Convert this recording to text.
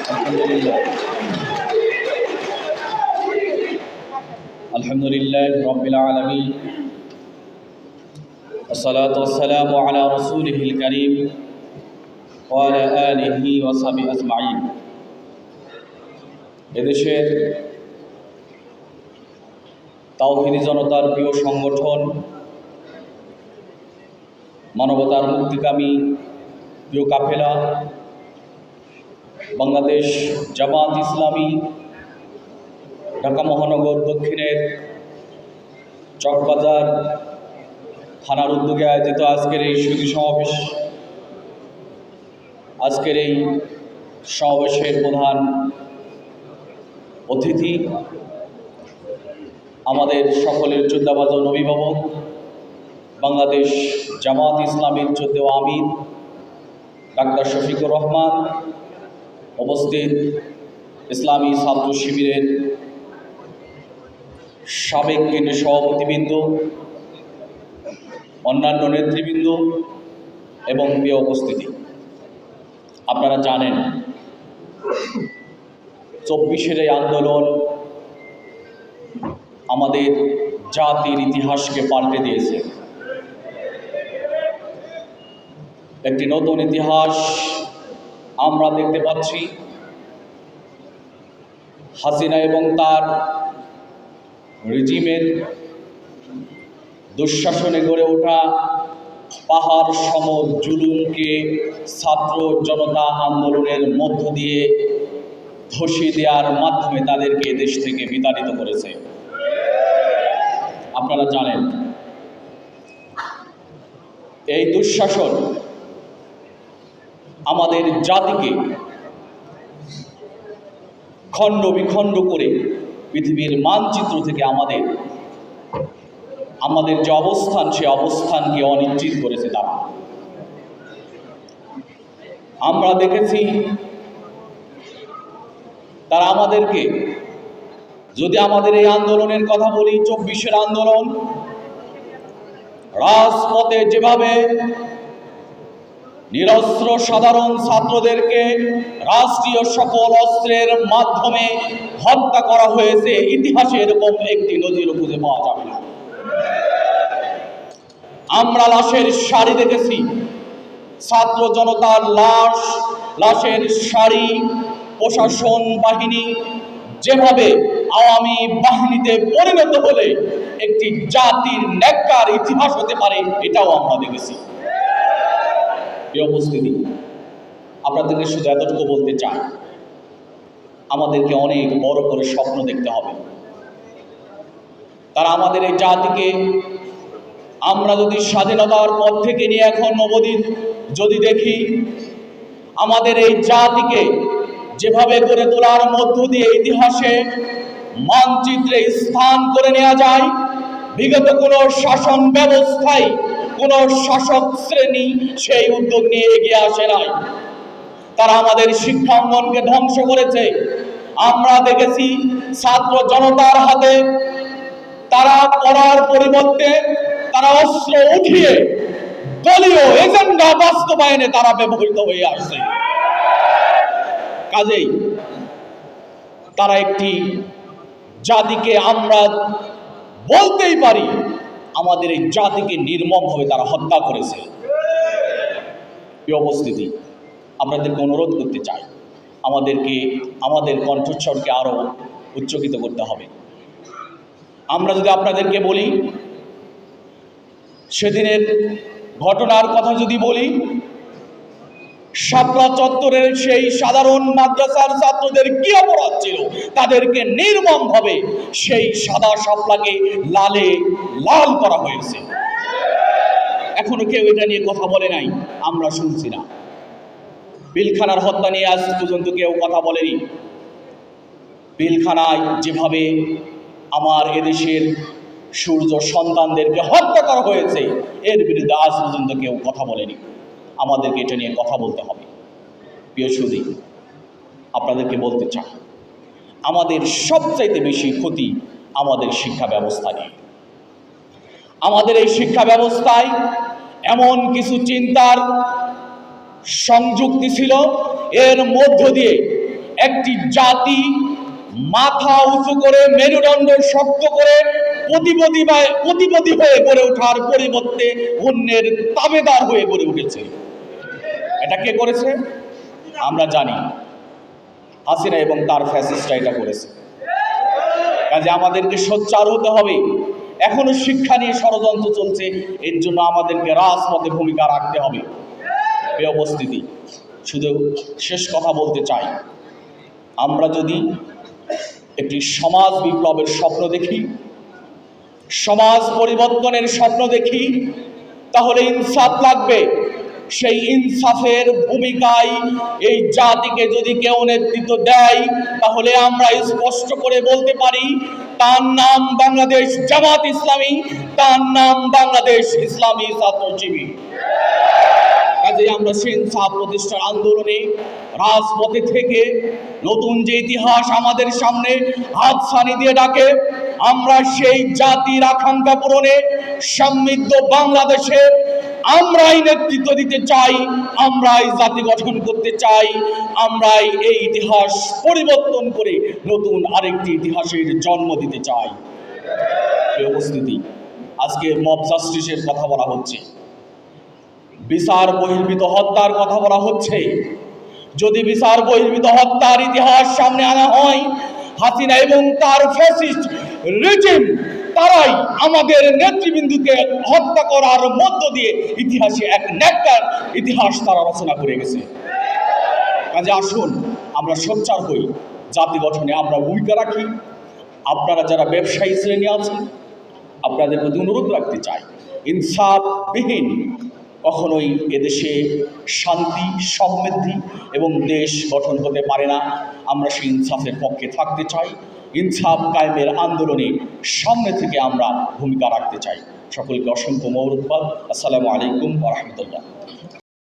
الحمد لله الحمد لله رب العالمين والصلاة والسلام على رسوله الكريم وعلى آله وصحبه أجمعين এদেশের তাওহিদি জনতার প্রিয় সংগঠন মানবতার মুক্তিকামী প্রিয় কাফেলা বাংলাদেশ জামাত ইসলামী, ঢাকা মহানগর দক্ষিণের চকবাজার থানার উদ্যোগে আয়োজিত আজকের এই সুধী সমাবেশ। আজকের এই সমাবেশের প্রধান অতিথি আমাদের সকলের যোদ্ধাবাজন অভিভাবক, বাংলাদেশ জামাত ইসলামীর চোদ্দ আমির, ডাক্তার শফিকুর রহমান উপস্থিত ইসলামী ছাত্র শিবিরের সাবেক কেন্দ্রীয় সভাপতিবৃন্দ, অন্যান্য নেতৃবৃন্দ এবং প্রিয় উপস্থিতি। আপনারা জানেন, চব্বিশের এই আন্দোলন আমাদের জাতির ইতিহাসকে পাল্টে দিয়েছে। একটি নতুন ইতিহাস আমরা দেখতে পাচ্ছি হাসিনা এবং তার রিজিমের দুঃশাসনে গড়ে ওঠা পাহাড় সম জুলুমকে ছাত্র জনতা আন্দোলনের মধ্য দিয়ে ধসিয়ে দেওয়ার মাধ্যমে তাদেরকে দেশ থেকে বিতাড়িত করেছে। আপনারা জানেন, এই দুঃশাসন আমাদের জাতিকে খণ্ড বিখণ্ড করে পৃথিবীর মানচিত্র থেকে আমাদের আমাদের যে অবস্থান, সে অবস্থানকে অনিশ্চিত করেছে তারা। আমরা দেখেছি তারা আমাদেরকে, যদি আমাদের এই আন্দোলনের কথা বলি, চব্বিশের আন্দোলন, রাজপথে যেভাবে নিরস্ত্র সাধারণ ছাত্রদেরকে রাষ্ট্রীয় সকল অস্ত্রের মাধ্যমে হত্যা করা হয়েছে। ইতিহাসে এরকম একটি নজির খুঁজে পাওয়া যাবে না। আমরা লাশের শাড়ি দেখেছি। ছাত্র জনতার লাশ, লাশের শাড়ি, প্রশাসন বাহিনী যেভাবে আওয়ামী বাহিনীতে পরিণত হলে একটি জাতির ন্যাক্কার ইতিহাস হতে পারে, এটাও আমরা দেখেছি। এই উপস্থিতি আপনাদেরকে শুধু এতটুকু বলতে চাই, আমাদেরকে অনেক বড় করে স্বপ্ন দেখতে হবে। তারা আমাদের এই জাতিকে আমরা যদি স্বাধীনতার পর থেকে নিয়ে এখন অবধি যদি দেখি, আমাদের এই জাতিকে যেভাবে গড়ে তোলার মধ্য দিয়ে ইতিহাসে মানচিত্রে স্থান করে নেওয়া যায়, বিগত কোনো শাসন ব্যবস্থায় কোনো শাসক শ্রেণি সেই উদ্যোগ নিয়ে এগিয়ে আসে নাই। তারা আমাদের শিক্ষা অঙ্গনকে ধ্বংস করেছে। আমরা দেখেছি ছাত্র জনতার হাতে তারা পড়ার পরিবর্তে তারা অস্ত্র উঠিয়ে দলীয় এজেন্ডা বাস্তবায়নে তারা ব্যবহৃত হয়ে আসছে। কাজেই তারা একটি জাতিকে আমরা বলতেই পারি আমাদের এই জাতিকে নির্মমভাবে তারা হত্যা করেছে। এই অবস্থিতি আপনাদেরকে অনুরোধ করতে চাই, আমাদেরকে, আমাদের কণ্ঠস্বরকে আরও উচ্চকিত করতে হবে। আমরা যদি আপনাদেরকে বলি, সেদিনের ঘটনার কথা যদি বলি শাপলা চত্বরের সেই সাধারণ মাদ্রাসার ছাত্রদের কি অপরাধ ছিল? তাদেরকে নির্মমভাবে সেই সাদা শাপলাকে লালে লাল করা হয়েছে। এখনও কেউ এটা নিয়ে কথা বলে নাই, আমরা শুনছি না। বিলখানার হত্যা নিয়ে আজ পর্যন্ত কেউ কথা বলেনি। বিলখানায় যেভাবে আমার এদেশের সূর্য সন্তানদেরকে হত্যা করা হয়েছে, এর বিরুদ্ধে আজ পর্যন্ত কেউ কথা বলেনি। আমাদেরকে এটা নিয়ে কথা বলতে হবে। প্রিয় আপনাদেরকে বলতে চাই, আমাদের সবচাইতে বেশি ক্ষতি আমাদের শিক্ষা ব্যবস্থা নিয়ে। আমাদের এই শিক্ষা ব্যবস্থায় এমন কিছু চিন্তার সংযুক্তি ছিল, এর মধ্য দিয়ে একটি জাতি মাথা উঁচু করে, মেরুদণ্ড শক্ত করে প্রতিপদী বা- প্রতিপদী হয়ে গড়ে ওঠার পরিবর্তে অন্যের তাবেদার হয়ে গড়ে উঠেছে। এটা কে করেছে? আমরা জানি। হাসিনা এবং তার ফ্যাসিস্টরা এটা করেছে। কাজে আমাদেরকে সোচ্চার হতে হবে। এখনও শিক্ষা নিয়ে ষড়যন্ত্র চলছে। এর জন্য আমাদেরকে রাজপথে ভূমিকা রাখতে হবে। এই উপস্থিতি, শুধু শেষ কথা বলতে চাই। আমরা যদি একটি সমাজ বিপ্লবের স্বপ্ন দেখি, সমাজ পরিবর্তনের স্বপ্ন দেখি, তাহলে ইনসাফ লাগবে। সেই ইনসাফের ভূমিকায় এই জাতিকে যদি কেউ নেতৃত্ব দেয়, তাহলে আমরা স্পষ্ট করে বলতে পারি, তার নাম বাংলাদেশ জামাত ইসলামী, তার নাম বাংলাদেশ ইসলামী ছাত্রজীবী। কাজে আমরা সেই ইনসাফ প্রতিষ্ঠার আন্দোলনে, রাজপথে থেকে নতুন যে ইতিহাস আমাদের সামনে হাত সানি দিয়ে ডাকে আমরা সেই জাতির আকাঙ্ক্ষা পূরণে সমৃদ্ধ বাংলাদেশে আমরাই নেতৃত্ব দিতে চাই, আমরাই জাতি গঠন করতে চাই, আমরাই এই ইতিহাস পরিবর্তন করে নতুন আরেকটি ইতিহাসের জন্ম দিতে চাই। উপস্থিতি, আজকে মব জাস্টিসের কথা বলা হচ্ছে। বিচার বহির্ভূত হত্যার কথা বলা হচ্ছে। যদি বিচার বহির্ভূত হত্যার ইতিহাস সামনে আনা হয়, হাসিনা এবং তার ফ্যাসিস্ট রেজিম, তারাই আমাদের নেতৃবৃন্দুকে হত্যা করার মধ্য দিয়ে ইতিহাসে এক ন্যাক্কার ইতিহাস তারা রচনা করে গেছে। কাজে আসুন, আমরা সোচ্চার হই। জাতি গঠনে আমরা ভূমিকা রাখি। আপনারা যারা ব্যবসায়ী শ্রেণি আছেন, আপনাদের প্রতি অনুরোধ রাখতে চাই, ইনসাফবিহীন, কখনোই এদেশে শান্তি, সমৃদ্ধি এবং দেশ গঠন হতে পারে না। আমরা সেই ইনসাফের পক্ষে থাকতে চাই। ইনসাফ কায়েমের আন্দোলনে সামনে থেকে আমরা ভূমিকা রাখতে চাই। সকলকে অসংখ্য মৌরুদ্বাদ আসসালামু আলাইকুম রহমতুল্লাহ।